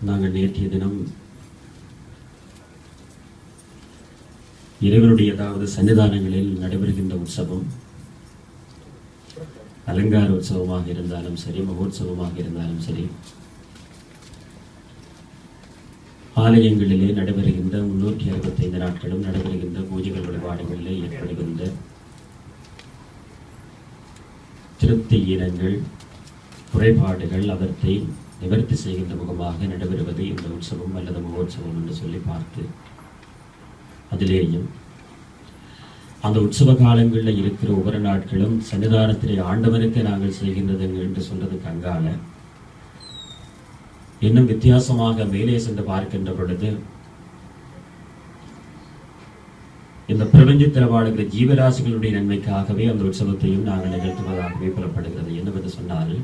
நாங்கள் நேற்றைய தினம் இறைவனுடைய அதாவது சன்னிதானங்களில் நடைபெறுகின்ற உற்சவம் அலங்கார உற்சவமாக இருந்தாலும் சரி மகோத்சவமாக இருந்தாலும் சரி ஆலயங்களிலே நடைபெறுகின்ற முன்னூற்றி அறுபத்தைந்து நாட்களும் நடைபெறுகின்ற பூஜைகள் வழிபாடுகளிலே ஏற்படுகின்ற திருப்தி ஈனங்கள் குறைபாடுகள் அவற்றை நிவர்த்தி செய்கின்ற முகமாக நடைபெறுவது இந்த உற்சவம் அல்லது மகோற்சவம் என்று சொல்லி பார்த்து அதிலேயும் அந்த உற்சவ காலங்களில் இருக்கிற ஒவ்வொரு நாட்களும் சன்னிதானத்திலே ஆண்டவனுக்கு நாங்கள் செய்கின்றது என்று சொல்றதுக்கு அங்கால இன்னும் வித்தியாசமாக மேலே சென்று பார்க்கின்ற பொழுது இந்த பிரபஞ்சத்தில் வாழ்கிற ஜீவராசிகளுடைய நன்மைக்காகவே அந்த உற்சவத்தையும் நாங்கள் நிகழ்த்துவதாகவே புறப்படுகிறது என்னவென்று சொன்னார்கள்?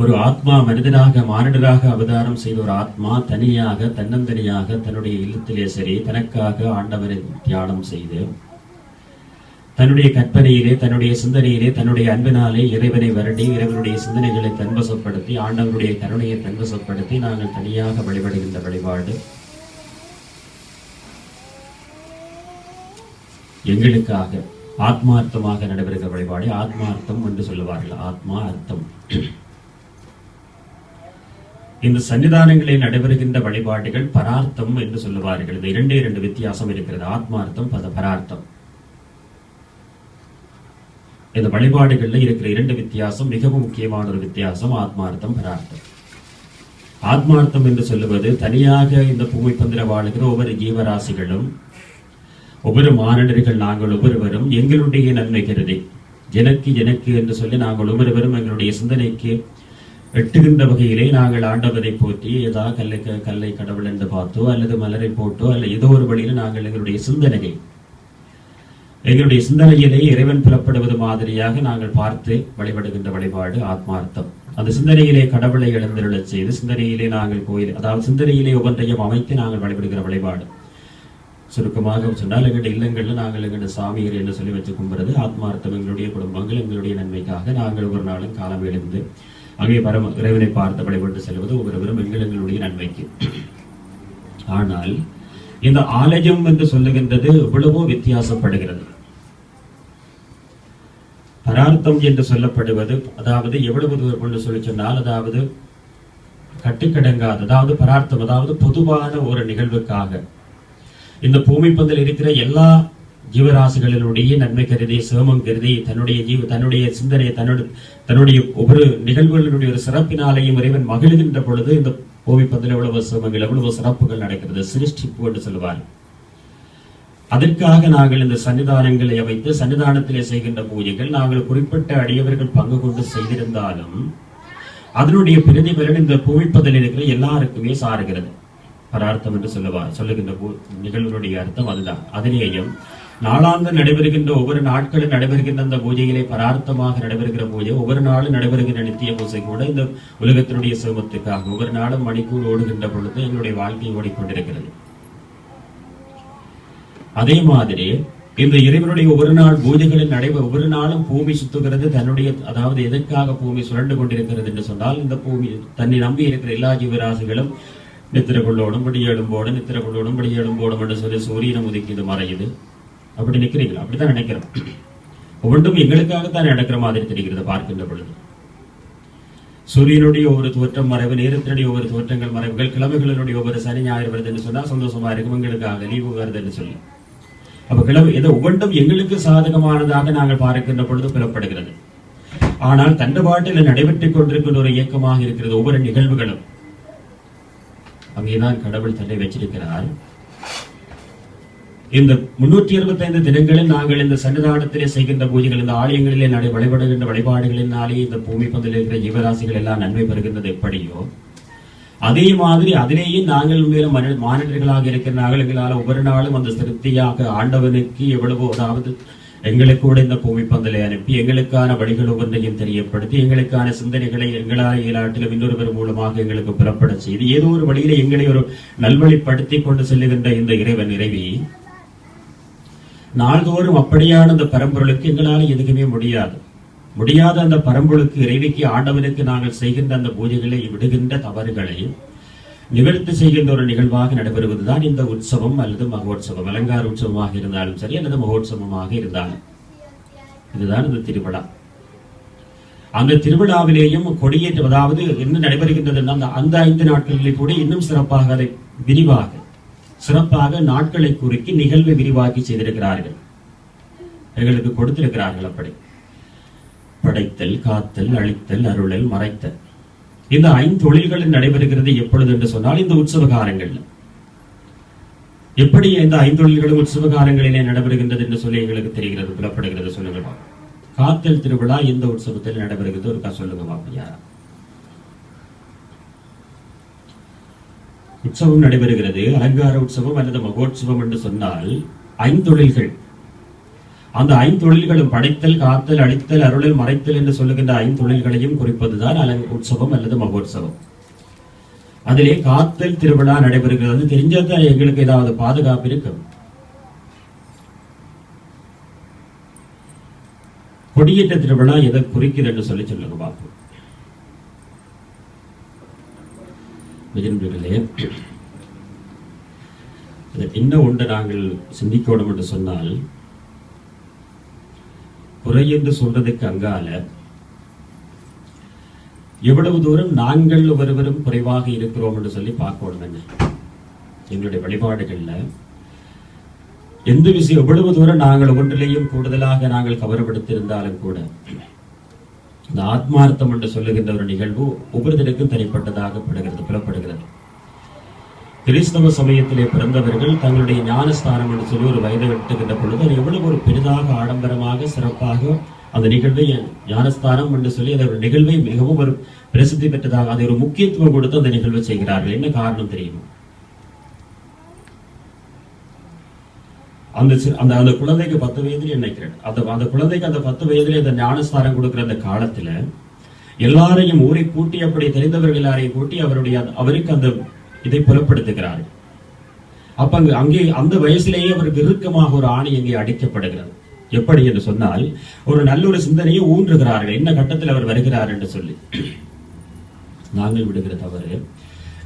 ஒரு ஆத்மா மனிதனாக மானிடராக அவதாரம் செய்த ஒரு ஆத்மா தனியாக தன்னந்தனியாக தன்னுடைய இல்லத்திலே சரி தனக்காக ஆண்டவரை தியானம் செய்து தன்னுடைய கற்பனையிலே தன்னுடைய சிந்தனையிலே தன்னுடைய அன்பினாலே இறைவனை வருடி இறைவனுடைய சிந்தனைகளை தன்வசப்படுத்தி ஆண்டவருடைய கருணையை தன்வசப்படுத்தி நாங்கள் தனியாக வழிபடுகின்ற வழிபாடு. எங்களுக்காக ஆத்மார்த்தமாக நடைபெறுகிற வழிபாடு. ஆத்மார்த்தம் என்று சொல்லுவார்கள். ஆத்மா அர்த்தம். இந்த சன்னிதானங்களில் நடைபெறுகின்ற வழிபாடுகள் பரார்த்தம் என்று சொல்லுவார்கள். இந்த இரண்டே இரண்டு வித்தியாசம் இருக்கிறது. ஆத்மார்த்தம் பத பரார்த்தம் இந்த வழிபாடுகள்ல இருக்கிற இரண்டு வித்தியாசம் மிகவும் முக்கியமான ஒரு வித்தியாசம் ஆத்மார்த்தம் பரார்த்தம். ஆத்மார்த்தம் என்று சொல்லுவது தனியாக இந்த பூமி பந்திர வாழ்கிற ஒவ்வொரு ஜீவராசிகளும் ஒவ்வொரு மானிடர்கள் நாங்கள் ஒவ்வொருவரும் எங்களுடைய நன்மை கருதி எனக்கு எனக்கு என்று சொல்லி நாங்கள் ஒவ்வொருவரும் எங்களுடைய சிந்தனைக்கு எட்டுகின்ற வகையிலே நாங்கள் ஆண்டவரை போற்றி ஏதாவது கல்லை க- கல்லை கடவுள் என்று பார்த்தோ அல்லது மலரை போட்டோ அல்ல ஏதோ ஒரு வழியில நாங்கள் எங்களுடைய சிந்தனையை எங்களுடைய சிந்தனையிலே இறைவன் புலப்படுவது மாதிரியாக நாங்கள் பார்த்து வழிபடுகின்ற வழிபாடு ஆத்மார்த்தம். அந்த சிந்தனையிலே கடவுளை எழுந்தருளச் செய்து சிந்தனையிலே நாங்கள் கோயில் அதாவது சிந்தனையிலே ஒவ்வொன்றையும் அமைத்து நாங்கள் வழிபடுகிற வழிபாடு. சுருக்கமாக சொன்னால் எங்களுடைய இல்லங்களில் நாங்கள் எங்களுடைய சாமியர் என்று சொல்லி வச்சு கும்புறது ஆத்மார்த்தம் எங்களுடைய குடும்பங்கள் எங்களுடைய நன்மைக்காக நாங்கள் ஒரு நாளும் காலம் எழுந்து அங்கே பரம இறைவனை பார்த்து வழிபட்டு செல்வது ஒவ்வொருவரும் எங்கள் எங்களுடைய நன்மைக்கு. ஆனால் இந்த ஆலயம் என்று சொல்லுகின்றது எவ்வளவோ வித்தியாசப்படுகிறது. பரார்த்தம் என்று சொல்லப்படுவது அதாவது எவ்வளவு தூரம் என்று சொல்லி சொன்னால் அதாவது கட்டுக்கடங்காத அதாவது பரார்த்தம் அதாவது பொதுவான ஒரு நிகழ்வுக்காக. இந்த பூமி பந்தில் இருக்கிற எல்லா ஜீவராசிகளினுடைய நன்மை கருதி சிவமம் கருதி தன்னுடைய ஜீவ தன்னுடைய சிந்தனையை தன்னுடைய தன்னுடைய ஒவ்வொரு நிகழ்வுகளினுடைய ஒரு சிறப்பினாலேயும் இறைவன் மகிழ்கின்ற பொழுது இந்த கோவிப்பதில் எவ்வளவு சிவமங்கள் எவ்வளவு சிறப்புகள் நடக்கிறது? சிருஷ்டிப்பு என்று சொல்லுவார் அதற்காக நாங்கள் இந்த சன்னிதானங்களை அமைத்து சன்னிதானத்திலே செய்கின்ற பூஜைகள் நாங்கள் குறிப்பிட்ட அடியவர்கள் பங்கு கொண்டு செய்திருந்தாலும் அதனுடைய பிரதிபலன் இந்த பூமிப்பதில் இருக்கிற எல்லாருக்குமே சாருகிறது. பரார்த்தம் என்று சொல்லுவார் சொல்லுகின்ற நிகழ்வுடைய அர்த்தம் அதுதான். அதிலேயும் நாளாந்து நடைபெறுகின்ற ஒவ்வொரு நாட்களும் நடைபெறுகின்ற அந்த பூஜைகளை பரார்த்தமாக நடைபெறுகிற பூஜை ஒவ்வொரு நாளும் நடைபெறுகின்ற நித்திய பூஜை கூட இந்த உலகத்தினுடைய சிரமத்துக்காக ஒவ்வொரு நாளும் மணிக்கூர் ஓடுகின்ற பொழுது எங்களுடைய வாழ்க்கை ஓடிக்கொண்டிருக்கிறது. அதே மாதிரி இந்த இறைவனுடைய ஒவ்வொரு நாள் பூஜைகளில் நடைபெற ஒவ்வொரு நாளும் பூமி சுத்துகிறது தன்னுடைய அதாவது எதற்காக பூமி சுழண்டு கொண்டிருக்கிறது என்று சொன்னால் இந்த பூமி தன்னை நம்பி இருக்கிற எல்லா ஜீவராசிகளும் நித்திரக்குள்ள கொள்ளோடும் படி எழும்போடும் நித்திர கொள்ளோடும் படி எழும்போடும் என்று சொல்லி சூரியனை உதிக்கிது மறையுது. அப்படி நிற்கிறீங்களா அப்படித்தான் நினைக்கிறோம். ஒவ்வொன்றும் எங்களுக்காகத்தான் நடக்கிற மாதிரி தெரிகிறது பார்க்கின்ற பொழுது. சூரியனுடைய ஒவ்வொரு தோற்றம் மறைவு நேரத்தினுடைய ஒவ்வொரு தோற்றங்கள் மறைவுகள் கிழமைகளினுடைய ஒவ்வொரு சனி ஞாயிறு வருது என்று சொன்னா சந்தோஷமா இருக்கும் எங்களுக்காக லீவு வருது என்று சொல்லி. அப்ப கிழமை இது ஒவ்வொன்றும் எங்களுக்கு சாதகமானதாக நாங்கள் பார்க்கின்ற பொழுது புலப்படுகிறது. ஆனால் தண்டபாட்டில் நடைபெற்றுக் கொண்டிருக்கின்ற ஒரு இயக்கமாக இருக்கிறது ஒவ்வொரு நிகழ்வுகளும். அங்கேதான் கடவுள் தன்னை வச்சிருக்கிறார். இந்த முன்னூற்றி இருபத்தைந்து தினங்களில் நாங்கள் இந்த சன்னிதானத்திலே செய்கின்ற பூஜைகள் இந்த ஆலயங்களிலே நடை வழிபடுகின்ற வழிபாடுகளினாலே இந்த பூமி பந்தில் இருக்கிற ஜீவராசிகள் எல்லாம் நன்மை பெறுகின்றது. எப்படியோ? அதே மாதிரி அதிலேயே நாங்கள் மேலும் மாநிலர்களாக மானிடர்களாக இருக்கிற நாங்கள் எங்களால் ஒவ்வொரு நாளும் அந்த திருப்தியாக ஆண்டவனுக்கு எவ்வளவோ அதாவது எங்களுக்கு கூட இந்த பூமி பந்தலை அனுப்பி எங்களுக்கான வழிகள் ஒவ்வொன்றையும் தெரியப்படுத்தி எங்களுக்கான சிந்தனைகளை எங்களால் இயலாட்டிலும் இன்னொருவர் மூலமாக எங்களுக்கு புறப்பட செய்து ஏதோ ஒரு வழியில எங்களை ஒரு நல்வழிப்படுத்தி கொண்டு செல்லுகின்ற இந்த இறைவன் இறைவி நாள்தோறும் அப்படியான அந்த பரம்பொருளுக்கு எங்களால் எதுக்குமே முடியாது. முடியாத அந்த பரம்பொழுக்கு இறைவிக்கு ஆண்டவனுக்கு நாங்கள் செய்கின்ற அந்த பூஜைகளை விடுகின்ற தவறுகளை நிவர்த்தி செய்கின்ற ஒரு நிகழ்வாக நடைபெறுவதுதான் இந்த உற்சவம் அல்லது மகோற்சவம். அலங்கார உற்சவமாக இருந்தாலும் சரி அல்லது மகோற்சவமாக இருந்தாலும். இதுதான் இந்த திருவிழா. அந்த திருவிழாவிலேயும் கொடியேற்றம் அதாவது என்ன நடைபெறுகின்றது அந்த அந்த ஐந்து நாட்களிலே கூட இன்னும் சிறப்பாக அதை விரிவாக சிறப்பாக நாட்களை குறுக்கி நிகழ்வை விரிவாக்கி செய்திருக்கிறார்கள். எங்களுக்கு கொடுத்திருக்கிறார்கள் அப்படி. படைத்தல் காத்தல் அழித்தல் அருளல் மறைத்தல். இந்த ஐந்தொழில்கள் நடைபெறுகிறது எப்பொழுது என்று சொன்னால் இந்த உற்சவ காலங்கள்ல எப்படி இந்த ஐந்தொழில்களும் உற்சவ காலங்களிலே நடைபெறுகின்றது என்று சொல்லி எங்களுக்கு தெரிகிறது புலப்படுகிறது சொல்லுங்க காத்தல் திருவிழா எந்த உற்சவத்தில் நடைபெறுகிறது ஒரு சொல்லுங்க பாப்போம் உற்சவம் நடைபெறுகிறது. அலங்கார உற்சவம் அல்லது மகோற்சவம் என்று சொன்னால் ஐந்தொழில்கள் அந்த ஐந்தொழில்களும் படைத்தல் காத்தல் அழித்தல் அருளல் மறைத்தல் என்று சொல்லுகின்ற ஐந்தொழில்களையும் குறிப்பதுதான் அலங் உற்சவம் அல்லது மகோற்சவம். அதிலே காத்தல் திருவிழா நடைபெறுகிறது. தெரிஞ்சதான் எங்களுக்கு ஏதாவது பாதுகாப்பு இருக்கும். கொடியேற்ற திருவிழா எதை குறிக்கிறது என்று சொல்லி சொல்லுங்க பார்ப்போம் விரும்புகளே என்ன இன்னும் ஒன்று நாங்கள் சிந்திக்கணும் என்று சொன்னால் குறை என்று சொல்றதுக்கு அங்கால எவ்வளவு தூரம் நாங்கள் ஒருவரும் குறைவாக இருக்கிறோம் என்று சொல்லி பார்க்கணும் என்ன எங்களுடைய வழிபாடுகள்ல எந்த விஷயம் எவ்வளவு தூரம் நாங்கள் ஒன்றிலேயும் கூடுதலாக நாங்கள் கவரப்படுத்தியிருந்தாலும் கூட இந்த ஆத்மார்த்தம் என்று சொல்லுகின்ற ஒரு நிகழ்வு ஒவ்வொருத்தருக்கும் தனிப்பட்டதாக படுகிறது புலப்படுகிறது. கிறிஸ்தவ சமயத்திலே பிறந்தவர்கள் தங்களுடைய ஞானஸ்தானம் என்று சொல்லி ஒரு வயதை வெட்டுகின்ற பொழுது அது எவ்வளவு ஒரு பெரிதாக ஆடம்பரமாக சிறப்பாக அந்த நிகழ்வை ஞானஸ்தானம் என்று சொல்லி அந்த ஒரு நிகழ்வை மிகவும் ஒரு பிரசித்தி பெற்றதாக அதை ஒரு முக்கியத்துவம் கொடுத்து அந்த நிகழ்வை செய்கிறார்கள். என்ன காரணம் தெரியுமா? அந்த சி- அந்த அந்த குழந்தைக்கு பத்து வயதுல நினைக்கிறேன் அந்த அந்த குழந்தைக்கு அந்த பத்து வயதுல இந்த ஞானஸ்தானம் கொடுக்கிற அந்த காலத்துல எல்லாரையும் ஊரை கூட்டி அப்படி தெரிந்தவர்கள் எல்லாரையும் கூட்டி அவருடைய அவருக்கு அந்த இதை புலப்படுத்துகிறார்கள் அப்ப அங்கு அங்கே அந்த வயசுலேயே அவருக்கு இறுக்கமாக ஒரு ஆணி அங்கே அடிக்கப்படுகிறது. எப்படி என்று சொன்னால் ஒரு நல்ல ஒரு சிந்தனையை ஊன்றுகிறார்கள். என்ன கட்டத்தில் அவர் வருகிறார் என்று சொல்லி. நாங்கள் விடுகிற தவறு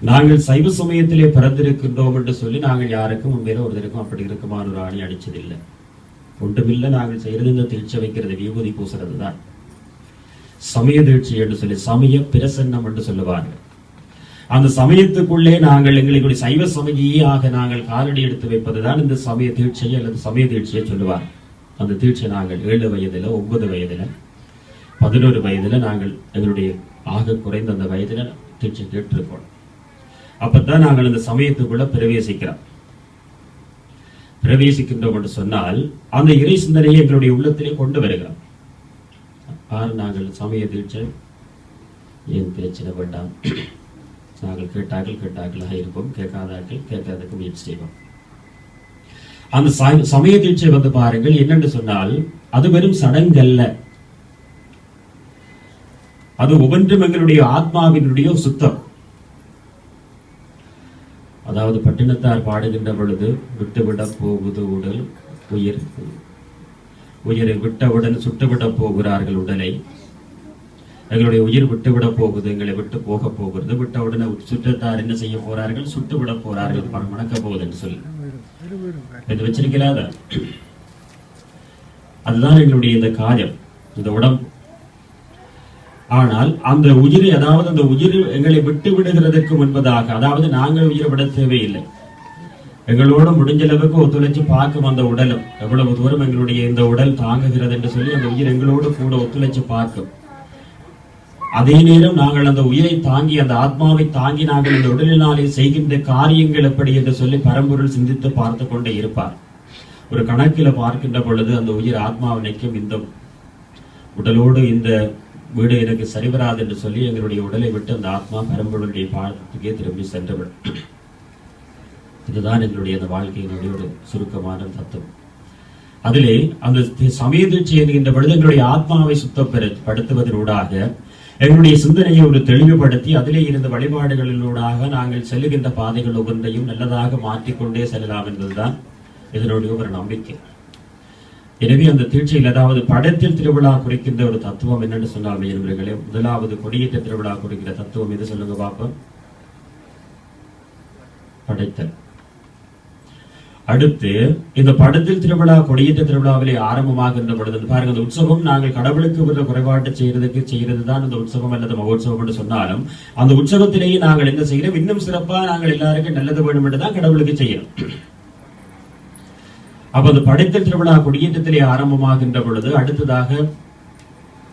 நாங்கள் சைவ சமயத்திலே பிறந்திருக்கின்றோம் என்று சொல்லி நாங்கள் யாருக்கும் உண்மையில ஒருத்தருக்கும் அப்படி இருக்குமான ஒரு ஆணி அடிச்சதில்லை. ஒன்றுமில்லை நாங்கள் செய்யறது இந்த தீட்சை வைக்கிறது விபூதி பூசுறது தான். சமய தீட்சை என்று சொல்லி சமய பிரசன்னம் என்று சொல்லுவார்கள். அந்த சமயத்துக்குள்ளே நாங்கள் எங்களுடைய சைவ சமயியாக நாங்கள் காலடி எடுத்து வைப்பதுதான் இந்த சமய தீட்சையை அல்லது சமய தீட்சையை சொல்லுவார். அந்த தீட்சை நாங்கள் ஏழு வயதுல ஒன்பது வயதுல பதினோரு வயதுல நாங்கள் எங்களுடைய ஆக குறைந்த அந்த வயதுல தீட்சை கேட்டிருக்கோம். அப்பதான் நாங்கள் இந்த சமயத்துக்குள்ள பிரவேசிக்கிறோம். பிரவேசிக்கின்றோம் என்று சொன்னால் அந்த இறை சிந்தனையை எங்களுடைய உள்ளத்திலே கொண்டு வருகிறோம். ஆறு நாங்கள் சமய தீட்சை ஏன் பிரச்சனை வேண்டாம்? நாங்கள் கேட்டார்கள் கேட்டார்களாக இருப்போம். கேட்காதார்கள் கேட்காதற்கு முயற்சி செய்வோம். அந்த சமய தீட்சை வந்து பாருங்கள் என்னென்று சொன்னால் அது வெறும் சடங்கல்ல. அது ஒவ்வொன்றும் எங்களுடைய ஆத்மாவினுடைய சுத்தம். அதாவது பட்டினத்தார் பாடுகின்ற பொழுது விட்டுவிடப் போகுது உடல் உயிர். உயிரை விட்டவுடன் சுட்டுவிடப் போகிறார்கள் உடலை. எங்களுடைய உயிர் விட்டுவிடப் போகுது எங்களை விட்டு போக போகிறது. விட்டவுடனே சுற்றத்தார் என்ன செய்ய போறார்கள்? சுட்டுவிடப் போறார்கள். பணம் மணக்க போகுதுன்னு சொல்லி. இது வச்சிருக்கலாத அதுதான் எங்களுடைய இந்த காயம் இந்த உடம்பு ஆனால் அந்த உயிரை அதாவது அந்த உயிர் எங்களை விட்டு விடுகிறதற்கு முன்பதாக அதாவது நாங்கள் உயிரை விட தேவையில்லை. எங்களோட முடிஞ்ச அளவுக்கு ஒத்துழைச்சு பார்க்கும் அந்த உடலும் எவ்வளவு தூரம் எங்களுடைய இந்த உடல் தாங்குகிறது என்று சொல்லி அந்த உயிர் எங்களோடு கூட ஒத்துழைச்சு பார்க்கும். அதே நேரம் நாங்கள் அந்த உயிரை தாங்கி அந்த ஆத்மாவை தாங்கி நாங்கள் இந்த உடலினாலே செய்கின்ற காரியங்கள் எப்படி என்று சொல்லி பரம்பொருள் சிந்தித்து பார்த்து கொண்டே இருப்பார். ஒரு கணக்கில பார்க்கின்ற பொழுது அந்த உயிர் ஆத்மாவை நிற்கும் இந்த உடலோடு இந்த வீடு எனக்கு சரிவராது என்று சொல்லி எங்களுடைய உடலை விட்டு அந்த ஆத்மா பரம்பொருளுடைய பாடத்துக்கே திரும்பி சென்றுவிடும். இதுதான் எங்களுடைய அந்த வாழ்க்கையினுடைய ஒரு சுருக்கமான தத்துவம். அதிலே அந்த சமய தீட்சி என்கின்ற பொழுது எங்களுடைய ஆத்மாவை சுத்தப்படுத்துவதனூடாக எங்களுடைய சிந்தனையை ஒரு தெளிவுபடுத்தி அதிலே இருந்த வழிபாடுகளினூடாக நாங்கள் செல்லுகின்ற பாதைகள் ஒவ்வொன்றையும் நல்லதாக மாற்றிக்கொண்டே செல்லலாம் என்பதுதான் இதனுடைய ஒரு நம்பிக்கை. எனவே அந்த தீட்சையில் அதாவது படத்தில் திருவிழா குறிக்கின்ற ஒரு தத்துவம் என்னன்னு சொன்னால் மெய்யன்பர்களே முதலாவது கொடியேற்ற திருவிழா குறிக்கிற தத்துவம் எது சொல்லுங்க பார்ப்போம் படைத்தல். அடுத்து இந்த படத்தில் திருவிழா கொடியேற்ற திருவிழாவிலே ஆரம்பமாகின்ற பொழுது பாருங்க அந்த உற்சவம் நாங்கள் கடவுளுக்கு உள்ள குறைபாட்டை செய்யறதுக்கு செய்யறது தான் இந்த உற்சவம் அல்லது மகோற்சவம் என்று சொன்னாலும் அந்த உற்சவத்திலேயே நாங்கள் என்ன செய்கிறோம் இன்னும் சிறப்பா நாங்கள் எல்லாருக்கும் நல்லது வேணும் என்று தான் கடவுளுக்கு செய்யறோம். அப்ப அந்த படைத்தல் திருவிழா கொடியேற்றத்திலே ஆரம்பமாகின்ற பொழுது அடுத்ததாக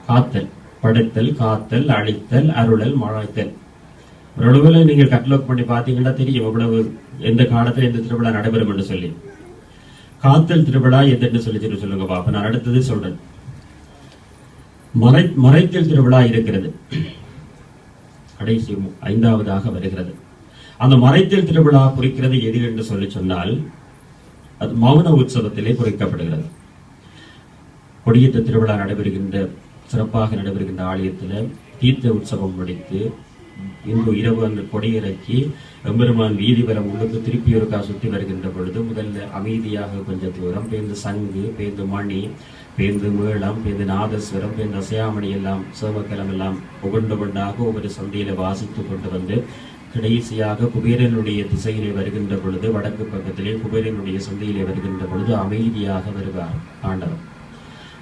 காத்தல். படைத்தல் காத்தல் அழித்தல் அருளல் மழைத்தல் ஓரளவுல நீங்கள் கட்லோக் பண்ணி பார்த்தீங்கன்னா தெரியும் எவ்வளவு எந்த காலத்துல எந்த திருவிழா நடைபெறும் என்று சொல்லி. காத்தல் திருவிழா எதுன்னு சொல்லி திரு சொல்லுங்க பாப்ப. நான் அடுத்தது சொல்றேன். மறை மறைத்தல் திருவிழா இருக்கிறது. கடைசி ஐந்தாவதாக வருகிறது. அந்த மறைத்தல் திருவிழா குறிக்கிறது எது என்று சொல்லி சொன்னால் அது மௌன உற்சவத்திலே குறைக்கப்படுகிறது. கொடியேற்ற திருவிழா நடைபெறுகின்ற சிறப்பாக நடைபெறுகின்ற ஆலயத்தில் தீர்த்த உற்சவம் முடித்து இன்று இரவு அந்த கொடியிறக்கி எம்பெருமான் வீதி வரம் உள்ளுக்கு திருப்பி ஒருக்கா சுற்றி வருகின்ற பொழுது முதல்ல அமைதியாக கொஞ்சம் தூரம் பேருந்து சங்கு பேருந்து மணி பேருந்து மேளம் பேருந்து நாதஸ்வரம் பேருந்து அசையாமணி எல்லாம் சேவக்கலம் எல்லாம் ஒவ்வொன்று கொண்டாக ஒவ்வொரு சந்தையில வாசித்து கொண்டு வந்து கடைசியாக குபேரனுடைய திசையிலே வருகின்ற பொழுது வடக்கு பக்கத்திலே குபேரனுடைய சந்தையிலே வருகின்ற பொழுது அமைதியாக வருவார் ஆண்டவர்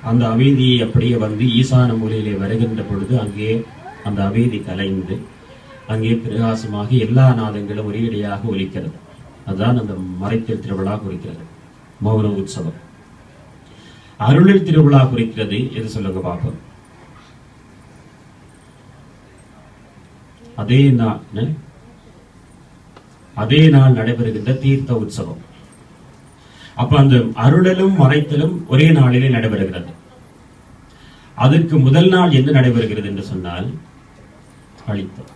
அந்த அமைதியை அப்படியே வந்து ஈசான மூலையிலே வருகின்ற பொழுது அங்கே அந்த அமைதி கலைந்து அங்கே பிரகாசமாக எல்லா நாதங்களும் ஒரேடியாக ஒலிக்கிறது. அதுதான் அந்த மறைத்தல் திருவிழா குறிக்கிறது மௌன உற்சவம். அருளில் திருவிழா குறிக்கிறது எது சொல்லுங்க பார்ப்போம் அதே நான் அதே நாள் நடைபெறுகின்ற தீர்த்த உற்சவம். அப்ப அந்த அருளலும் மறைத்தலும் ஒரே நாளிலே நடைபெறுகிறது. அதற்கு முதல் நாள் என்ன நடைபெறுகிறது என்று சொன்னால் அழித்தல்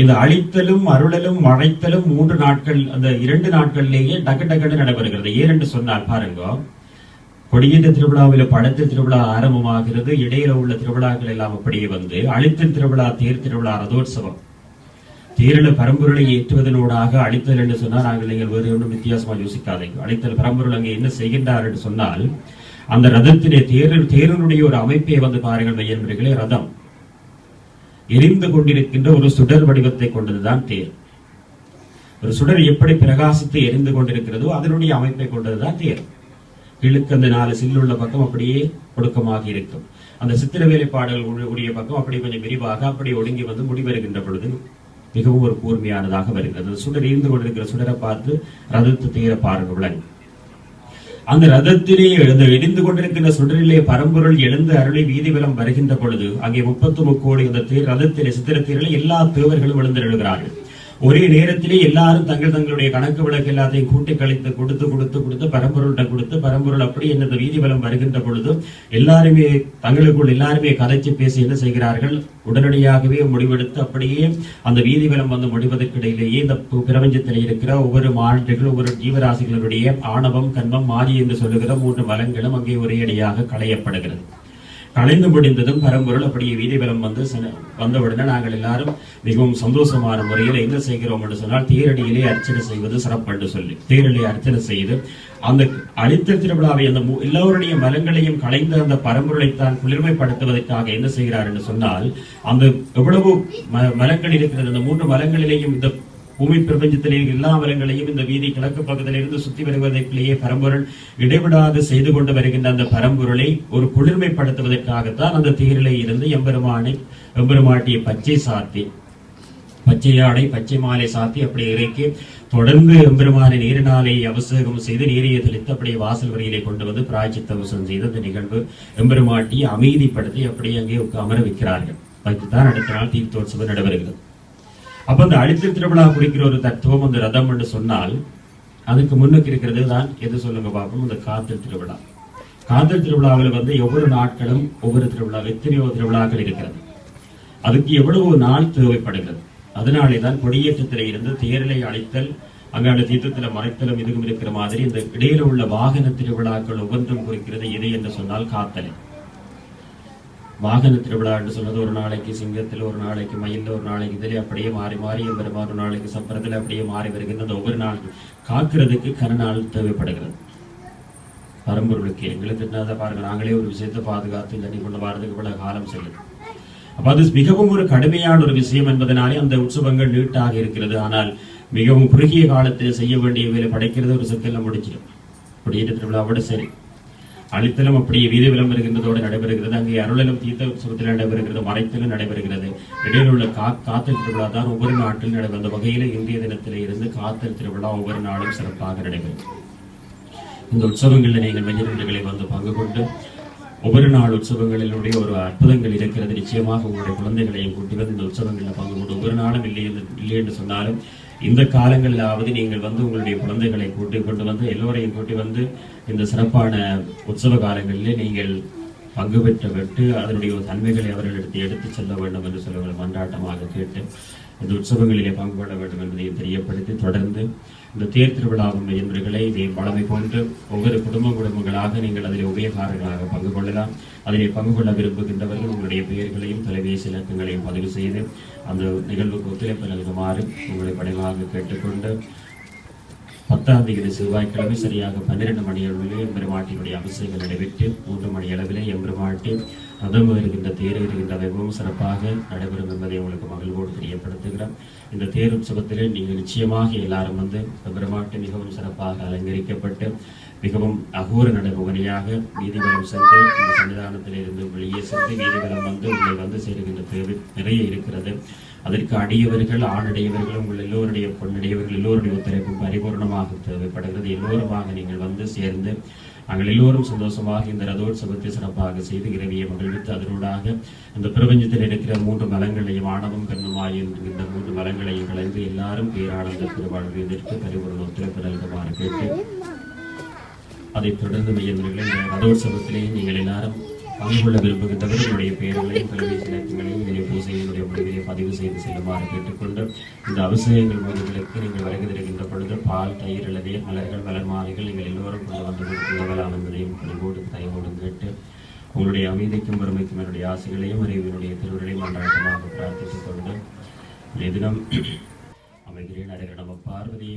இந்த அழித்தலும் அருளலும் மறைத்தலும் மூன்று நாட்கள் அந்த இரண்டு நாட்களிலேயே டக்கு டக்குன்னு நடைபெறுகிறது. ஏன் என்று சொன்னால் பாருங்க கொடியேற்ற திருவிழாவில் படத்து திருவிழா ஆரம்பமாகிறது. இடையில உள்ள திருவிழாக்கள் எல்லாம் அப்படியே வந்து அழித்தல் திருவிழா தேர் திருவிழா ரதோற்சவம். தேரில பரம்பொருளை ஏற்றுவதனூடாக அழித்தல் என்று சொன்னால் நாங்கள் நீங்கள் வேறு ஒன்றும் வித்தியாசமா யோசிக்காதீங்க அழித்தல் பரம்பொருள் அங்கே என்ன செய்கின்றார் என்று சொன்னால் அந்த ரதத்திலே தேரில் தேரனுடைய ஒரு அமைப்பை வந்து பாருங்கள் மையன்பர்களே ரதம். எரிந்து கொண்டிருக்கின்ற ஒரு சுடர் வடிவத்தை கொண்டதுதான் தேர். ஒரு சுடர் எப்படி பிரகாசித்து எரிந்து கொண்டிருக்கிறதோ அதனுடைய அமைப்பை கொண்டதுதான் தேர். கிழக்கு அந்த நாலு சில்லுள்ள பக்கம் அப்படியே ஒடுக்கமாக இருக்கும். அந்த சித்திர வேலைப்பாடுகள் உடைய பக்கம் அப்படி கொஞ்சம் விரிவாக அப்படி ஒடுங்கி வந்து முடிவருகின்ற பொழுது மிகவும் ஒரு கூர்மையானதாக வருகிறது. சுடர் இருந்து கொண்டிருக்கிற சுடரை பார்த்து ரதத்து தீர பாருங்க அந்த ரதத்திலே எழுந்து எரிந்து கொண்டிருக்கின்ற சுடரிலே பரம்பொருள் எழுந்து அருளை வீதிவலம் வருகின்ற பொழுது அங்கே முப்பத்து முக்கோடி அந்த தேர் ரதத்திலே சித்திரத்தீரிலே எல்லா தேவர்களும் எழுந்தருளுகிறார்கள். ஒரே நேரத்திலே எல்லாரும் தங்கள் தங்களுடைய கணக்கு விளக்கு எல்லாத்தையும் கூட்டி கழித்து கொடுத்து கொடுத்து கொடுத்து பரம்பொருள்கிட்ட கொடுத்து பரம்பொருள் அப்படி என்ன வீதிவலம் வருகின்ற பொழுது எல்லாருமே தங்களுக்குள் எல்லாருமே கதைச்சு பேசி என்ன செய்கிறார்கள்? உடனடியாகவே முடிவெடுத்து அப்படியே அந்த வீதி வலம் வந்து முடிவதற்கிடையிலேயே இந்த பிரபஞ்சத்தில் இருக்கிற ஒவ்வொரு மாநிலங்கள் ஒவ்வொரு ஜீவராசிகளுடைய ஆணவம் கண்மம் மாறி என்று சொல்லுகிற மூன்று மலங்களும் அங்கே ஒரேடியாக களையப்படுகிறது. கலைந்து முடிந்ததும் பரம்பொருள் அப்படியே வீதிபலம் வந்து வந்தவுடனே நாங்கள் எல்லாரும் மிகவும் சந்தோஷமான முறையில் என்ன செய்கிறோம் என்று சொன்னால் தேரடியிலே அர்ச்சனை செய்வது சிறப்பு என்று சொல்லி தேரடியை அர்ச்சனை செய்து அந்த அழித்த திருவிழாவை அந்த மு- எல்லோருடைய மரங்களையும் கலைந்த அந்த பரம்பொருளைத்தான் குளிர்மைப்படுத்துவதற்காக என்ன செய்கிறார் என்று சொன்னால் அந்த எவ்வளவு ம- இருக்கிறது அந்த மூன்று மரங்களிலேயும் இந்த பூமி பிரபஞ்சத்திலே எல்லா மரங்களையும் இந்த வீதி கிழக்கு பகுதியிலிருந்து சுத்தி வருவதற்குள்ளேயே பரம்பொருள் இடைவிடாது செய்து கொண்டு வருகின்ற அந்த பரம்பொருளை ஒரு குளிர்மைப்படுத்துவதற்காகத்தான் அந்த தேரிலே இருந்து எம்பெருமானை எம்பெருமாட்டியை பச்சை சாத்தி பச்சை ஆடை பச்சை மாலை சாத்தி அப்படி இறக்கி தொடர்ந்து எம்பெருமானை நீரினாலே அபிஷேகம் செய்து நீரையை தெளித்து அப்படியே வாசல் வரையிலே கொண்டு வந்து பிராய்ச்சித்த அபிஷேகம் செய்து அந்த நிகழ்வு எம்பெருமாட்டியை அமைதிப்படுத்தி அப்படியே அங்கே அமர வைக்கிறார்கள். வைத்துத்தான் அடுத்த நாள் தீர்த்தோற்சவம் நடைபெறுகிறது. அப்ப அந்த அழித்தல் திருவிழா குறிக்கிற ஒரு தத்துவம் அந்த ரதம் என்று சொன்னால் அதுக்கு முன்னுக்கு இருக்கிறது தான் எது சொல்லுங்க பார்ப்போம் இந்த காத்தல் திருவிழா. காத்தல் திருவிழாவில் வந்து ஒவ்வொரு நாட்களும் ஒவ்வொரு திருவிழா எத்தனையோ திருவிழாக்கள் இருக்கிறது. அதுக்கு எவ்வளவு நாள் தேவைப்படுகிறது. அதனாலே தான் கொடியேற்றத்தில் இருந்து தேரலை அழைத்தல் அங்கான தீர்த்தத்தில் மறைத்தலும் இதுவும் இருக்கிற மாதிரி இந்த இடையில உள்ள வாகன திருவிழாக்கள் ஒவ்வொன்றும் குறிக்கிறது எது என்று சொன்னால் காத்தலை வாகன திருவிழா என்று சொன்னது ஒரு நாளைக்கு சிங்கத்தில் ஒரு நாளைக்கு மயிலில் ஒரு நாளைக்கு இதிலே அப்படியே மாறி மாறி பெருமாறு ஒரு நாளைக்கு சப்பரத்தில் அப்படியே மாறி வருகின்ற அந்த ஒவ்வொரு நாள் காக்கிறதுக்கு கருநாள் தேவைப்படுகிறது. பரம்பொருளுக்கு எங்களுக்கு என்னதை பாருங்க நாங்களே ஒரு விஷயத்தை பாதுகாத்து தண்ணி கொண்டு வரதுக்கு இவ்வளவு காலம் செல்லுது. அப்போ அது மிகவும் ஒரு கடுமையான ஒரு விஷயம் என்பதனாலே அந்த உற்சவங்கள் நீட்டாக இருக்கிறது. ஆனால் மிகவும் குறுகிய காலத்தில் செய்ய வேண்டிய வேலை படைக்கிறது ஒரு செக்கல்ல முடிச்சிடும் குடியேற்ற திருவிழாவோட சரி. அழித்தலும் அப்படியே வீதி விளம்பருகின்றதோடு நடைபெறுகிறது. அங்கே அருளலும் தீர்த்த உற்சவத்தில் நடைபெறுகிறது. மறைத்தலும் நடைபெறுகிறது. இடையில் உள்ள கா காத்தல் திருவிழா தான் ஒவ்வொரு நாட்டில் நடைபெறும் அந்த வகையில இந்திய தினத்தில் இருந்து காத்தல் திருவிழா ஒவ்வொரு நாளும் சிறப்பாக நடைபெறும் இந்த உற்சவங்களில் நீங்கள் மெய்யறிஞர்களை வந்து பங்கு கொண்டு ஒவ்வொரு நாள் உற்சவங்களினுடைய ஒரு அற்புதங்கள் இருக்கிறது. நிச்சயமாக உங்களுடைய குழந்தைகளையும் கூட்டி வந்து இந்த உற்சவங்களில் பங்கு கொண்டு ஒவ்வொரு நாளும் இல்லை இல்லை என்று சொன்னாலும் இந்த காலங்களிலாவது நீங்கள் வந்து உங்களுடைய குழந்தைகளை கூட்டி கொண்டு வந்து எல்லோரையும் கூட்டி வந்து இந்த சிறப்பான உற்சவ காலங்களிலே நீங்கள் பங்கு பெற்று விட்டு அதனுடைய தன்மைகளை அவர்களிடத்தை எடுத்துச் செல்ல வேண்டும் என்று சொல்லுங்கள் மன்றாட்டமாக கேட்டு இந்த உற்சவங்களிலே பங்கு கொள்ள வேண்டும் என்பதையும் தெரியப்படுத்தி தொடர்ந்து இந்த தேர் திருவிழாவும் மையன்றுகளை இதை வளமை கொண்டு ஒவ்வொரு குடும்ப குடும்பங்களாக நீங்கள் அதில் உபயகாரர்களாக பங்கு கொள்ளலாம். அதிலே பங்கு கொள்ள விரும்புகின்றவர்கள் உங்களுடைய பெயர்களையும் தொலைபேசி இலக்கங்களையும் பதிவு செய்து அந்த நிகழ்வுக்கு ஒத்துழைப்பு நல்குமாறு உங்களை பணிவாக கேட்டுக்கொண்டு பத்தாம் தேதி செவ்வாய்க்கிழமை சரியாக பன்னிரண்டு மணி அளவிலே எம்பெருமாட்டினுடைய அபிஷேகம் நடைபெற்று மூன்று மணி அளவிலே எம்பெருமாட்டி ரதம் வருகின்ற தேர் வருகின்ற வைபவம் சிறப்பாக நடைபெறும் என்பதை உங்களுக்கு மகிழ்வோடு தெரியப்படுத்துகிறோம் இந்த தேர் உற்சவத்திலே நீங்கள் நிச்சயமாக எல்லாரும் வந்து எம்பெருமாட்டி மிகவும் சிறப்பாக அலங்கரிக்கப்பட்டு மிகவும் அகோர நடைமுறையாக நீதிபலம் சென்று இந்த சன்னிதானத்தில் இருந்து வெளியே சென்று நீதிபலம் வந்து உங்களை வந்து சேருகின்ற தேவை நிறைய இருக்கிறது. அதற்கு அடியவர்கள் ஆணடையவர்கள் உங்கள் எல்லோருடைய பொன்னடையவர்கள் எல்லோருடைய ஒத்துழைப்பும் பரிபூர்ணமாக தேவைப்படுகிறது. எல்லோருமாக நீங்கள் வந்து சேர்ந்து நாங்கள் எல்லோரும் சந்தோஷமாக இந்த ரதோற்சவத்தை சிறப்பாக செய்து இரவியை மகிழ்வித்து அதனூடாக இந்த பிரபஞ்சத்தில் இருக்கிற மூன்று மலங்களையும் ஆணவம் கண்ணுமாய் என்கின்ற மூன்று மலங்களையும் கலந்து எல்லாரும் பேரானந்த திருவாழ்வதற்கு பரிபூர்ண ஒத்துழைப்பு நல்குமாறு கேட்டு அதைத் தொடர்ந்து மையவர்களே இந்த ரதோற்சவத்திலே நீங்கள் எல்லாரும் பங்கு கொள்ள விரும்புகின்றவர்களுடைய பெயர்களையும் தொலைபேசி இலக்கங்களையும் இதனை பூசையினுடைய முடிவிலே பதிவு செய்து செல்லுமாறு கேட்டுக்கொண்டு இந்த அபிஷேகங்கள் போதுகளுக்கு நீங்கள் வருகை தருகின்ற பொழுது பால் தயிர் இளநீர் மலர்கள் மலர் மாலைகள் நீங்கள் எல்லோரும் கொண்டு வந்து கொடுக்கலாம் என்பதையும் பணிவோடு தயவோடும் கேட்டு உங்களுடைய அமைதிக்கும் பெருமைக்கும் என்னுடைய ஆசைகளையும் அறிவினுடைய திருவுரையும் மன்றாட்டமாக பிரார்த்தித்துக் கொண்டு இன்றைய தினம் அமைகிறேன். அரைகடம பார்வதி.